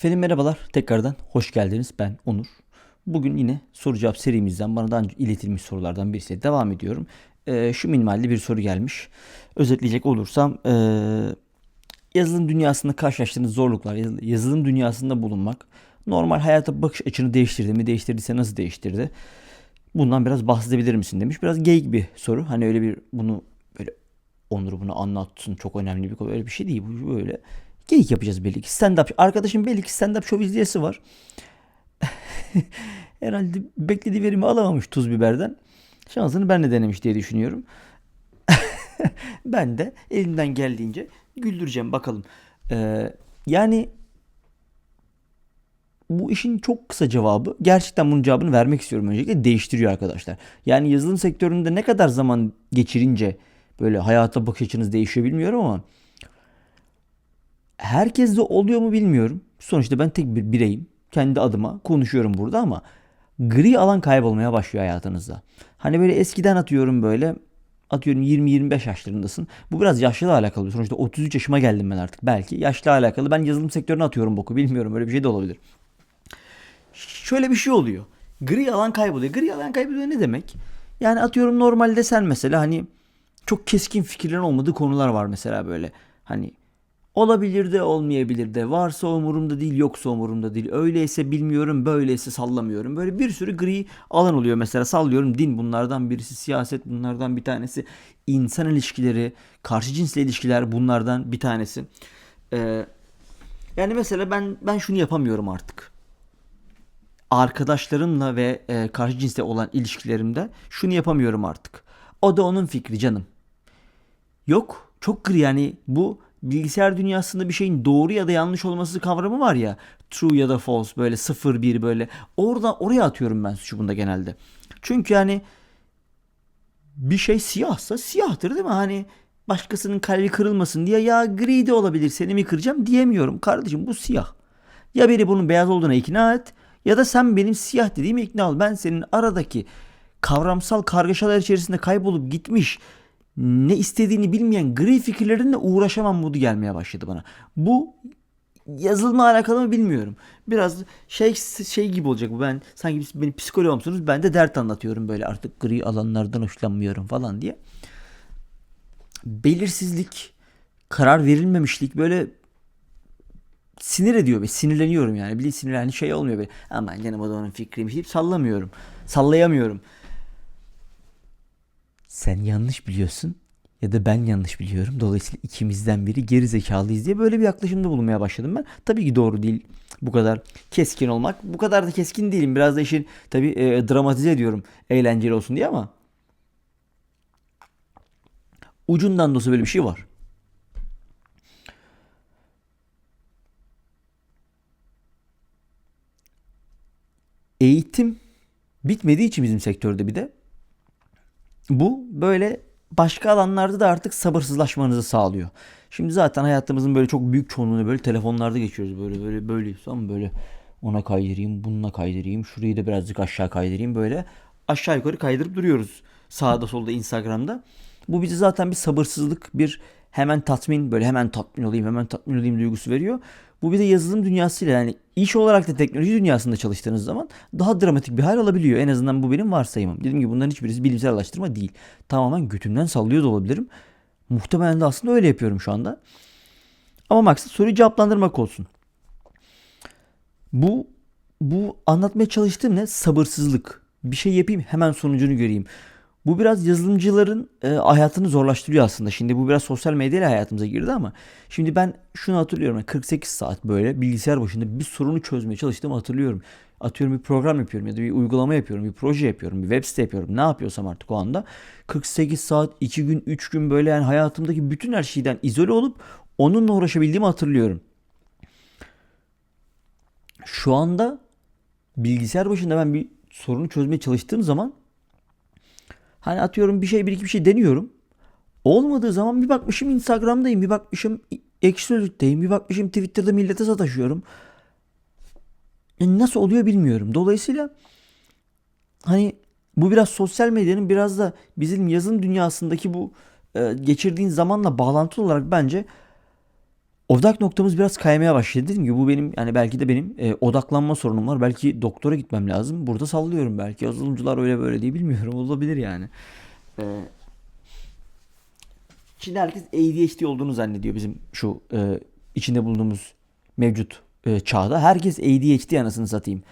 Efendim merhabalar. Tekrardan hoş geldiniz. Ben Onur. Bugün yine soru cevap serimizden bana daha önce iletilmiş sorulardan birisiyle devam ediyorum. Ee, şu minimalde bir soru gelmiş. Özetleyecek olursam ee, yazılım dünyasında karşılaştığınız zorluklar, yaz- yazılım dünyasında bulunmak normal hayata bakış açını değiştirdi mi? Değiştirdiyse nasıl değiştirdi? Bundan biraz bahsedebilir misin demiş. Biraz geyik bir soru. Hani öyle bir bunu böyle Onur bunu anlatsın çok önemli bir konu. Öyle bir şey değil. Bu böyle geyik yapacağız belli ki. Stand-up. Arkadaşım belli ki stand-up show izleyesi var. Herhalde beklediği verimi alamamış tuz biberden. Şansını ben de denemiş diye düşünüyorum. ben de elimden geldiğince güldüreceğim bakalım. Ee, yani bu işin çok kısa cevabı gerçekten bunun cevabını vermek istiyorum öncelikle değiştiriyor arkadaşlar. Yani yazılım sektöründe ne kadar zaman geçirince böyle hayata bakış açınız değişiyor bilmiyorum ama herkes de oluyor mu bilmiyorum. Sonuçta ben tek bir bireyim. Kendi adıma konuşuyorum burada ama gri alan kaybolmaya başlıyor hayatınızda. Hani böyle eskiden atıyorum böyle atıyorum 20-25 yaşlarındasın. Bu biraz yaşla alakalı. Sonuçta 33 yaşıma geldim ben artık belki. Yaşla alakalı. Ben yazılım sektörüne atıyorum boku. Bilmiyorum öyle bir şey de olabilir. Şöyle bir şey oluyor. Gri alan kayboluyor. Gri alan kayboluyor ne demek? Yani atıyorum normalde sen mesela hani çok keskin fikirlerin olmadığı konular var mesela böyle. Hani olabilir de olmayabilir de varsa umurumda değil yoksa umurumda değil. Öyleyse bilmiyorum böyleyse sallamıyorum. Böyle bir sürü gri alan oluyor mesela sallıyorum din bunlardan birisi siyaset bunlardan bir tanesi insan ilişkileri karşı cinsle ilişkiler bunlardan bir tanesi. Ee, yani mesela ben ben şunu yapamıyorum artık arkadaşlarımla ve e, karşı cinsle olan ilişkilerimde şunu yapamıyorum artık. O da onun fikri canım. Yok çok gri yani bu bilgisayar dünyasında bir şeyin doğru ya da yanlış olması kavramı var ya. True ya da false böyle 0 1 böyle. Orada oraya atıyorum ben suçu bunda genelde. Çünkü yani bir şey siyahsa siyahtır değil mi? Hani başkasının kalbi kırılmasın diye ya gri de olabilir seni mi kıracağım diyemiyorum. Kardeşim bu siyah. Ya beni bunun beyaz olduğuna ikna et ya da sen benim siyah dediğime ikna ol. Ben senin aradaki kavramsal kargaşalar içerisinde kaybolup gitmiş ne istediğini bilmeyen gri fikirlerinle uğraşamam modu gelmeye başladı bana. Bu yazılımla alakalı mı bilmiyorum. Biraz şey şey gibi olacak bu. Ben sanki siz benim psikoloğumsunuz. Ben de dert anlatıyorum böyle artık gri alanlardan hoşlanmıyorum falan diye. Belirsizlik, karar verilmemişlik böyle sinir ediyor beni. Sinirleniyorum yani. Bir sinirlendiği şey olmuyor böyle. Aman canım o da onun fikriymiş deyip sallamıyorum. Sallayamıyorum. Sen yanlış biliyorsun ya da ben yanlış biliyorum. Dolayısıyla ikimizden biri geri zekalıyız diye böyle bir yaklaşımda bulunmaya başladım ben. Tabii ki doğru değil bu kadar keskin olmak. Bu kadar da keskin değilim. Biraz da işin tabii e, dramatize ediyorum eğlenceli olsun diye ama ucundan da olsa böyle bir şey var. Eğitim bitmediği için bizim sektörde bir de bu böyle başka alanlarda da artık sabırsızlaşmanızı sağlıyor. Şimdi zaten hayatımızın böyle çok büyük çoğunluğunu böyle telefonlarda geçiyoruz. Böyle böyle böyle ama böyle ona kaydırayım, bununla kaydırayım, şurayı da birazcık aşağı kaydırayım böyle aşağı yukarı kaydırıp duruyoruz. Sağda solda Instagram'da. Bu bize zaten bir sabırsızlık, bir hemen tatmin, böyle hemen tatmin olayım, hemen tatmin olayım duygusu veriyor. Bu bir de yazılım dünyasıyla yani iş olarak da teknoloji dünyasında çalıştığınız zaman daha dramatik bir hal alabiliyor. En azından bu benim varsayımım. Dediğim gibi bunların hiçbirisi bilimsel araştırma değil. Tamamen götümden sallıyor da olabilirim. Muhtemelen de aslında öyle yapıyorum şu anda. Ama maksat soruyu cevaplandırmak olsun. Bu bu anlatmaya çalıştığım ne? Sabırsızlık. Bir şey yapayım hemen sonucunu göreyim. Bu biraz yazılımcıların e, hayatını zorlaştırıyor aslında. Şimdi bu biraz sosyal medyayla hayatımıza girdi ama şimdi ben şunu hatırlıyorum. Yani 48 saat böyle bilgisayar başında bir sorunu çözmeye çalıştığımı hatırlıyorum. Atıyorum bir program yapıyorum ya da bir uygulama yapıyorum, bir proje yapıyorum, bir web site yapıyorum. Ne yapıyorsam artık o anda 48 saat, 2 gün, 3 gün böyle yani hayatımdaki bütün her şeyden izole olup onunla uğraşabildiğimi hatırlıyorum. Şu anda bilgisayar başında ben bir sorunu çözmeye çalıştığım zaman Hani atıyorum bir şey bir iki bir şey deniyorum. Olmadığı zaman bir bakmışım Instagram'dayım, bir bakmışım Ekşi Sözlük'teyim, bir bakmışım Twitter'da millete sataşıyorum. Yani nasıl oluyor bilmiyorum. Dolayısıyla hani bu biraz sosyal medyanın biraz da bizim yazın dünyasındaki bu e, geçirdiğin zamanla bağlantılı olarak bence Odak noktamız biraz kaymaya başladı. Dedim ki bu benim yani belki de benim e, odaklanma sorunum var. Belki doktora gitmem lazım. Burada sallıyorum belki. Yazılımcılar öyle böyle diye bilmiyorum. Olabilir yani. E, şimdi herkes ADHD olduğunu zannediyor bizim şu e, içinde bulunduğumuz mevcut e, çağda. Herkes ADHD anasını satayım.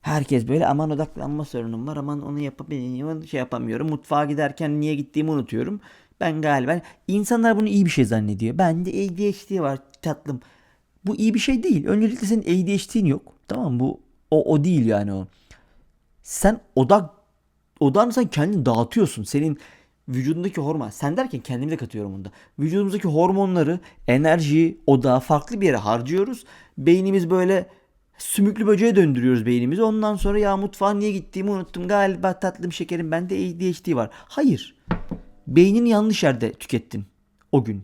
Herkes böyle aman odaklanma sorunum var aman onu yapamıyorum şey yapamıyorum. Mutfağa giderken niye gittiğimi unutuyorum. Ben galiba insanlar bunu iyi bir şey zannediyor. Bende ADHD var tatlım. Bu iyi bir şey değil. Öncelikle senin ADHD'in yok. Tamam mı? Bu o, o değil yani o. Sen odak odağını sen kendini dağıtıyorsun. Senin vücudundaki hormon sen derken kendimi de katıyorum bunda. Vücudumuzdaki hormonları, enerjiyi, odağı farklı bir yere harcıyoruz. Beynimiz böyle sümüklü böceğe döndürüyoruz beynimizi. Ondan sonra ya mutfağa niye gittiğimi unuttum. Galiba tatlım şekerim bende ADHD var. Hayır. Beynini yanlış yerde tükettin o gün.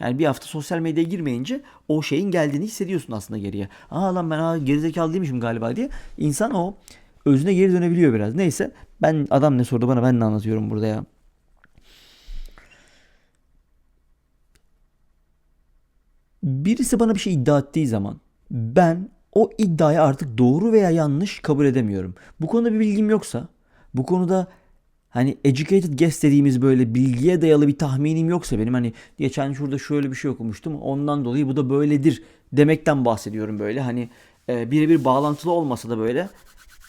Yani bir hafta sosyal medyaya girmeyince o şeyin geldiğini hissediyorsun aslında geriye. Aa lan ben aa, gerizekalı değilmişim galiba diye. İnsan o özüne geri dönebiliyor biraz. Neyse ben adam ne sordu bana ben de anlatıyorum burada ya. Birisi bana bir şey iddia ettiği zaman ben o iddiayı artık doğru veya yanlış kabul edemiyorum. Bu konuda bir bilgim yoksa, bu konuda hani educated guess dediğimiz böyle bilgiye dayalı bir tahminim yoksa benim hani geçen şurada şöyle bir şey okumuştum ondan dolayı bu da böyledir demekten bahsediyorum böyle hani e, birebir bağlantılı olmasa da böyle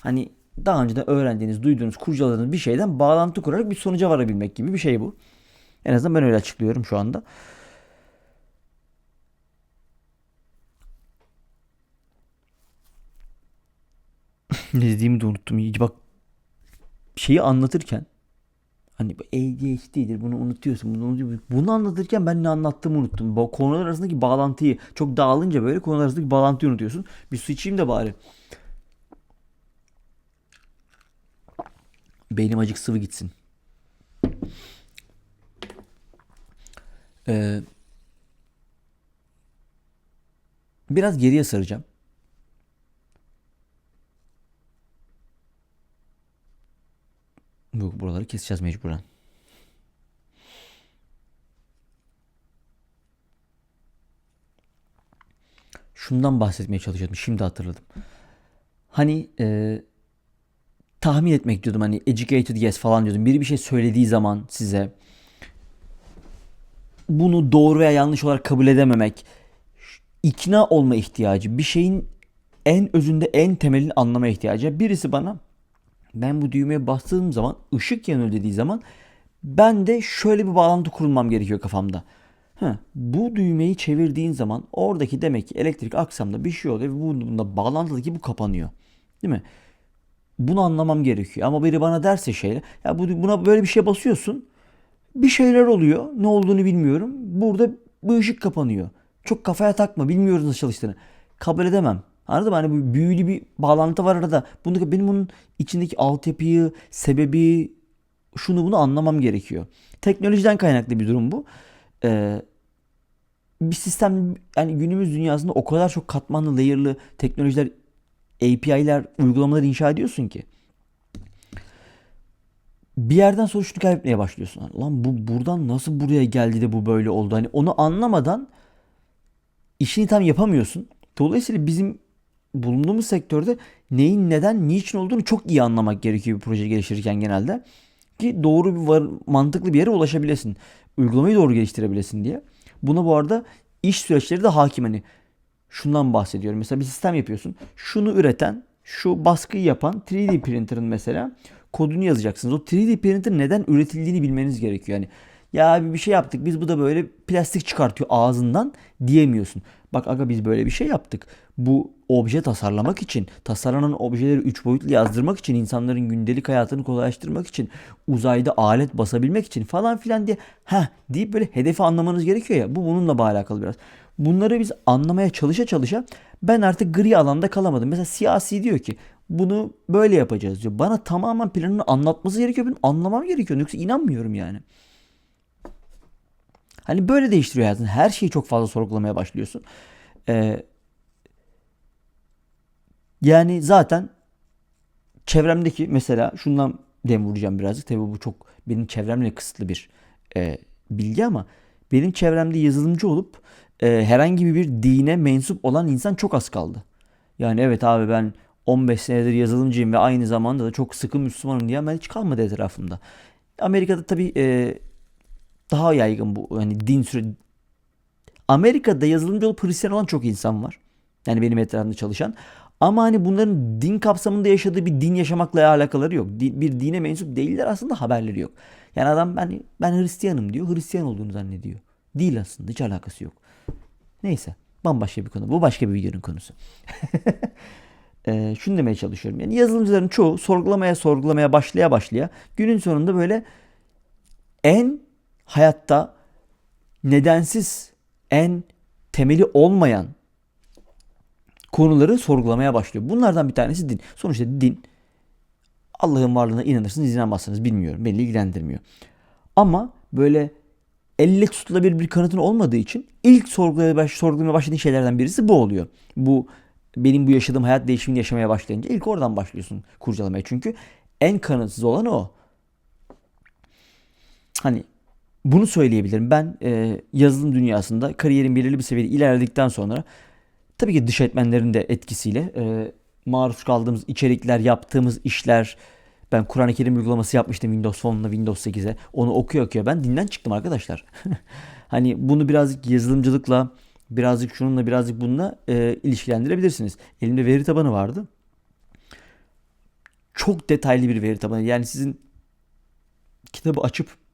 hani daha önceden öğrendiğiniz, duyduğunuz, kurcaladığınız bir şeyden bağlantı kurarak bir sonuca varabilmek gibi bir şey bu. En azından ben öyle açıklıyorum şu anda. ne dediğimi de unuttum. Bak şeyi anlatırken hani bu ADHD'dir bunu unutuyorsun bunu unutuyorsun. Bunu anlatırken ben ne anlattığımı unuttum. Bu konular arasındaki bağlantıyı çok dağılınca böyle konular arasındaki bağlantıyı unutuyorsun. Bir su içeyim de bari. Beynim acık sıvı gitsin. Ee, biraz geriye saracağım. Bu buraları keseceğiz mecburen. Şundan bahsetmeye çalışıyordum. Şimdi hatırladım. Hani e, tahmin etmek diyordum. Hani educated yes falan diyordum. Biri bir şey söylediği zaman size bunu doğru veya yanlış olarak kabul edememek, ikna olma ihtiyacı, bir şeyin en özünde en temelini anlama ihtiyacı. Birisi bana ben bu düğmeye bastığım zaman ışık yanıyor dediği zaman ben de şöyle bir bağlantı kurulmam gerekiyor kafamda. Ha, bu düğmeyi çevirdiğin zaman oradaki demek ki elektrik aksamda bir şey oluyor ve bunda bağlantıdaki bu kapanıyor. Değil mi? Bunu anlamam gerekiyor. Ama biri bana derse şeyle ya bu, buna böyle bir şey basıyorsun. Bir şeyler oluyor. Ne olduğunu bilmiyorum. Burada bu ışık kapanıyor. Çok kafaya takma. Bilmiyoruz nasıl çalıştığını. Kabul edemem. Anladın mı? Hani bu büyülü bir bağlantı var arada. Bunu, benim bunun içindeki altyapıyı, sebebi, şunu bunu anlamam gerekiyor. Teknolojiden kaynaklı bir durum bu. Ee, bir sistem yani günümüz dünyasında o kadar çok katmanlı, layer'lı teknolojiler, API'ler, uygulamalar inşa ediyorsun ki. Bir yerden sonra şunu kaybetmeye başlıyorsun. Lan bu buradan nasıl buraya geldi de bu böyle oldu? Hani onu anlamadan işini tam yapamıyorsun. Dolayısıyla bizim bulunduğumuz sektörde neyin neden, niçin olduğunu çok iyi anlamak gerekiyor bir proje geliştirirken genelde. Ki doğru bir var, mantıklı bir yere ulaşabilesin. Uygulamayı doğru geliştirebilesin diye. Buna bu arada iş süreçleri de hakim. Hani şundan bahsediyorum. Mesela bir sistem yapıyorsun. Şunu üreten, şu baskıyı yapan 3D printer'ın mesela kodunu yazacaksınız. O 3D printer neden üretildiğini bilmeniz gerekiyor. Yani ya bir şey yaptık biz bu da böyle plastik çıkartıyor ağzından diyemiyorsun. Bak aga biz böyle bir şey yaptık. Bu obje tasarlamak için, tasarlanan objeleri 3 boyutlu yazdırmak için, insanların gündelik hayatını kolaylaştırmak için, uzayda alet basabilmek için falan filan diye ha deyip böyle hedefi anlamanız gerekiyor ya. Bu bununla alakalı biraz. Bunları biz anlamaya çalışa çalışa ben artık gri alanda kalamadım. Mesela siyasi diyor ki bunu böyle yapacağız diyor. Bana tamamen planını anlatması gerekiyor. Benim anlamam gerekiyor. Yoksa inanmıyorum yani. Hani böyle değiştiriyor hayatını. Her şeyi çok fazla sorgulamaya başlıyorsun. Ee, yani zaten çevremdeki mesela şundan dem vuracağım birazcık. Tabii bu çok benim çevremle kısıtlı bir e, bilgi ama benim çevremde yazılımcı olup e, herhangi bir dine mensup olan insan çok az kaldı. Yani evet abi ben 15 senedir yazılımcıyım ve aynı zamanda da çok sıkı Müslümanım diye ben hiç kalmadı etrafımda. Amerika'da tabii e, daha yaygın bu hani din süre Amerika'da yazılımcı olup Hristiyan olan çok insan var. Yani benim etrafımda çalışan. Ama hani bunların din kapsamında yaşadığı bir din yaşamakla alakaları yok. Bir dine mensup değiller aslında haberleri yok. Yani adam ben ben Hristiyanım diyor. Hristiyan olduğunu zannediyor. Değil aslında hiç alakası yok. Neyse bambaşka bir konu. Bu başka bir videonun konusu. Ee, şunu demeye çalışıyorum. Yani yazılımcıların çoğu sorgulamaya sorgulamaya başlaya başlaya günün sonunda böyle en hayatta nedensiz en temeli olmayan konuları sorgulamaya başlıyor. Bunlardan bir tanesi din. Sonuçta din Allah'ın varlığına inanırsınız inanmazsınız bilmiyorum. Beni ilgilendirmiyor. Ama böyle elle tutulabilir bir kanıtın olmadığı için ilk sorgulamaya, baş, sorgulamaya başladığın şeylerden birisi bu oluyor. Bu benim bu yaşadığım hayat değişimini yaşamaya başlayınca ilk oradan başlıyorsun kurcalamaya. Çünkü en kanıtsız olan o. Hani bunu söyleyebilirim. Ben e, yazılım dünyasında kariyerin belirli bir seviyede ilerledikten sonra tabii ki dış etmenlerin de etkisiyle e, maruz kaldığımız içerikler, yaptığımız işler, ben Kur'an-ı Kerim uygulaması yapmıştım Windows Phone'la Windows 8'e. Onu okuyor okuyor ben dinden çıktım arkadaşlar. hani bunu birazcık yazılımcılıkla, birazcık şununla, birazcık bununla e, ilişkilendirebilirsiniz. Elimde veri tabanı vardı. Çok detaylı bir veri tabanı. Yani sizin kitabı açıp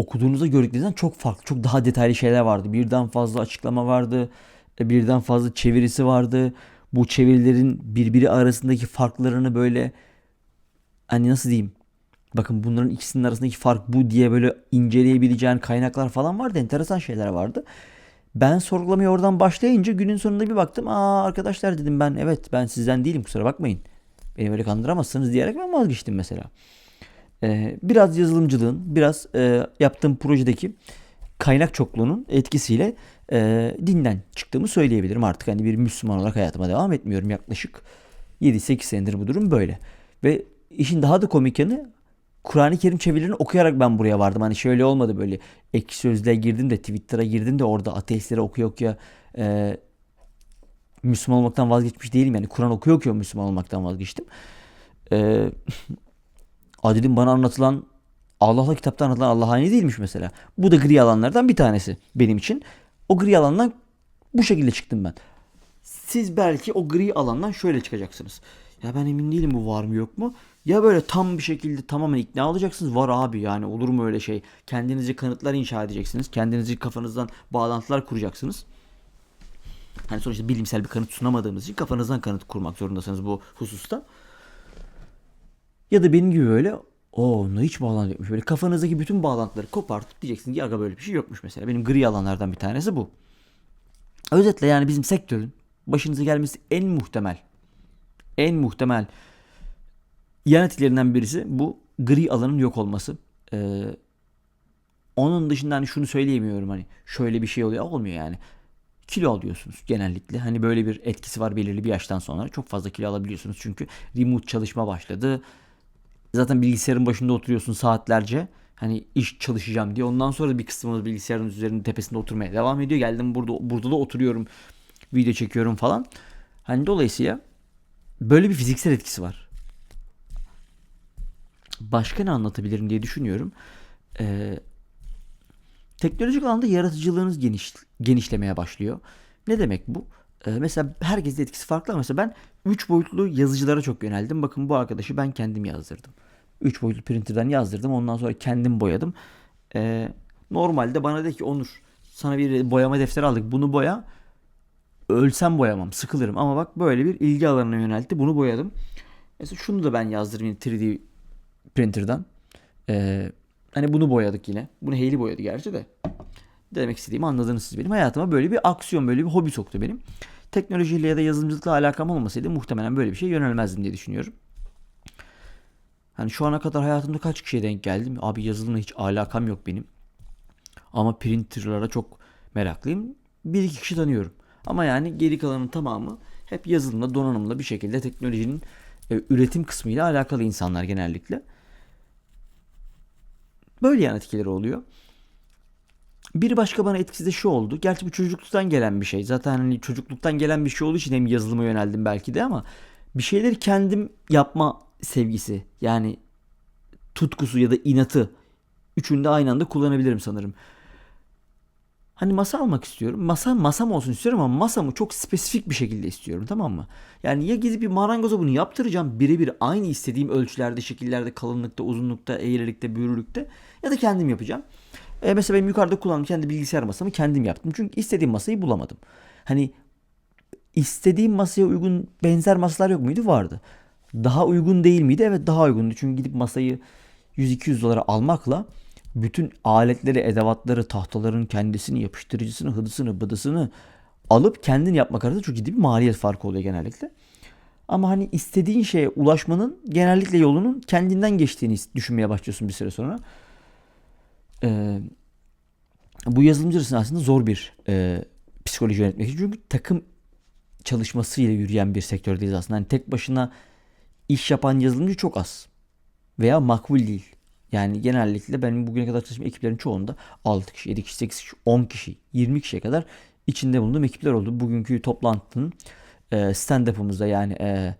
okuduğunuzda gördüklerinizden çok farklı, çok daha detaylı şeyler vardı. Birden fazla açıklama vardı, e, birden fazla çevirisi vardı. Bu çevirilerin birbiri arasındaki farklarını böyle hani nasıl diyeyim? Bakın bunların ikisinin arasındaki fark bu diye böyle inceleyebileceğin kaynaklar falan vardı. Enteresan şeyler vardı. Ben sorgulamaya oradan başlayınca günün sonunda bir baktım. Aa arkadaşlar dedim ben evet ben sizden değilim kusura bakmayın. Beni böyle kandıramazsınız diyerek ben vazgeçtim mesela. Ee, biraz yazılımcılığın, biraz e, yaptığım projedeki kaynak çokluğunun etkisiyle e, dinden çıktığımı söyleyebilirim. Artık hani bir Müslüman olarak hayatıma devam etmiyorum. Yaklaşık 7-8 senedir bu durum böyle. Ve işin daha da komik yanı Kur'an-ı Kerim çevirilerini okuyarak ben buraya vardım. Hani şöyle olmadı böyle ekşi sözlüğe girdim de Twitter'a girdim de orada ateistleri okuya okuya e, Müslüman olmaktan vazgeçmiş değilim. Yani Kur'an okuyor okuyor Müslüman olmaktan vazgeçtim. E, Dedim bana anlatılan Allah'la kitapta anlatılan Allah aynı değilmiş mesela. Bu da gri alanlardan bir tanesi benim için. O gri alandan bu şekilde çıktım ben. Siz belki o gri alandan şöyle çıkacaksınız. Ya ben emin değilim bu var mı yok mu? Ya böyle tam bir şekilde tamamen ikna olacaksınız. Var abi yani olur mu öyle şey? Kendinizi kanıtlar inşa edeceksiniz. Kendinizi kafanızdan bağlantılar kuracaksınız. Hani sonuçta bilimsel bir kanıt sunamadığımız için kafanızdan kanıt kurmak zorundasınız bu hususta. Ya da benim gibi böyle o onunla hiç bağlantı yokmuş. Böyle kafanızdaki bütün bağlantıları kopartıp diyeceksin ki aga böyle bir şey yokmuş mesela. Benim gri alanlardan bir tanesi bu. Özetle yani bizim sektörün başınıza gelmesi en muhtemel en muhtemel yan etkilerinden birisi bu gri alanın yok olması. Ee, onun dışında hani şunu söyleyemiyorum hani şöyle bir şey oluyor olmuyor yani. Kilo alıyorsunuz genellikle. Hani böyle bir etkisi var belirli bir yaştan sonra. Çok fazla kilo alabiliyorsunuz çünkü remote çalışma başladı. Zaten bilgisayarın başında oturuyorsun saatlerce. Hani iş çalışacağım diye. Ondan sonra bir kısmımız bilgisayarın üzerinde tepesinde oturmaya devam ediyor. Geldim burada burada da oturuyorum. Video çekiyorum falan. Hani dolayısıyla böyle bir fiziksel etkisi var. Başka ne anlatabilirim diye düşünüyorum. Ee, teknolojik alanda yaratıcılığınız geniş, genişlemeye başlıyor. Ne demek bu? Ee, mesela herkesin etkisi farklı ama mesela ben 3 boyutlu yazıcılara çok yöneldim. Bakın bu arkadaşı ben kendim yazdırdım. 3 boyutlu printerden yazdırdım. Ondan sonra kendim boyadım. Ee, normalde bana dedi ki Onur sana bir boyama defteri aldık. Bunu boya. Ölsem boyamam. Sıkılırım. Ama bak böyle bir ilgi alanına yöneltti. Bunu boyadım. Mesela şunu da ben yazdırdım yine 3D printer'dan. Ee, hani bunu boyadık yine. Bunu Hayley boyadı gerçi de. Demek istediğimi anladınız siz benim. Hayatıma böyle bir aksiyon, böyle bir hobi soktu benim. Teknolojiyle ya da yazılımcılıkla alakam olmasaydı muhtemelen böyle bir şey yönelmezdim diye düşünüyorum. Hani şu ana kadar hayatımda kaç kişiye denk geldim? Abi yazılımla hiç alakam yok benim. Ama printerlara çok meraklıyım. Bir iki kişi tanıyorum. Ama yani geri kalanın tamamı hep yazılımla, donanımla bir şekilde teknolojinin e, üretim kısmıyla alakalı insanlar genellikle. Böyle yan etkileri oluyor. Bir başka bana etkisi de şu oldu. Gerçi bu çocukluktan gelen bir şey. Zaten hani çocukluktan gelen bir şey olduğu için hem yazılıma yöneldim belki de ama bir şeyleri kendim yapma sevgisi. Yani tutkusu ya da inatı. Üçünü de aynı anda kullanabilirim sanırım. Hani masa almak istiyorum. Masa masam olsun istiyorum ama masamı çok spesifik bir şekilde istiyorum tamam mı? Yani ya gidip bir marangoza bunu yaptıracağım birebir aynı istediğim ölçülerde, şekillerde, kalınlıkta, uzunlukta, eğrilikte, büyürlükte ya da kendim yapacağım. E mesela benim yukarıda kullandığım kendi bilgisayar masamı kendim yaptım. Çünkü istediğim masayı bulamadım. Hani istediğim masaya uygun benzer masalar yok muydu? Vardı. Daha uygun değil miydi? Evet daha uygundu. Çünkü gidip masayı 100-200 dolara almakla bütün aletleri, edevatları, tahtaların kendisini, yapıştırıcısını, hıdısını, bıdısını alıp kendin yapmak arasında çok ciddi bir maliyet farkı oluyor genellikle. Ama hani istediğin şeye ulaşmanın genellikle yolunun kendinden geçtiğini düşünmeye başlıyorsun bir süre sonra. Ee, bu yazılımcı aslında zor bir e, psikoloji yönetmek. Çünkü takım çalışmasıyla yürüyen bir sektördeyiz aslında. Hani tek başına iş yapan yazılımcı çok az. Veya makbul değil. Yani genellikle benim bugüne kadar çalıştığım ekiplerin çoğunda 6 kişi, 7 kişi, 8 kişi, 10 kişi, 20 kişiye kadar içinde bulunduğum ekipler oldu. Bugünkü toplantının e, stand-up'ımızda yani e,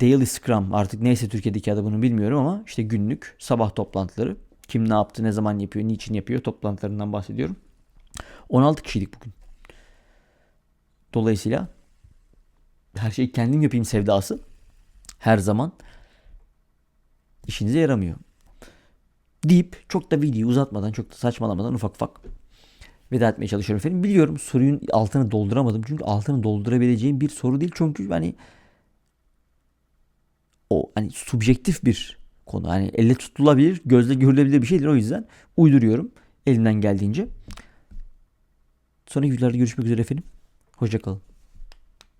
Daily Scrum artık neyse Türkiye'deki adı bunu bilmiyorum ama işte günlük sabah toplantıları. Kim ne yaptı, ne zaman yapıyor, niçin yapıyor toplantılarından bahsediyorum. 16 kişiydik bugün. Dolayısıyla her şeyi kendim yapayım sevdası her zaman işinize yaramıyor. Deyip çok da videoyu uzatmadan, çok da saçmalamadan ufak ufak veda etmeye çalışıyorum efendim. Biliyorum sorunun altını dolduramadım. Çünkü altını doldurabileceğim bir soru değil. Çünkü hani o hani subjektif bir konu. Hani elle tutulabilir, gözle görülebilir bir şeydir. O yüzden uyduruyorum elimden geldiğince. Sonraki videolarda görüşmek üzere efendim. Hoşçakalın.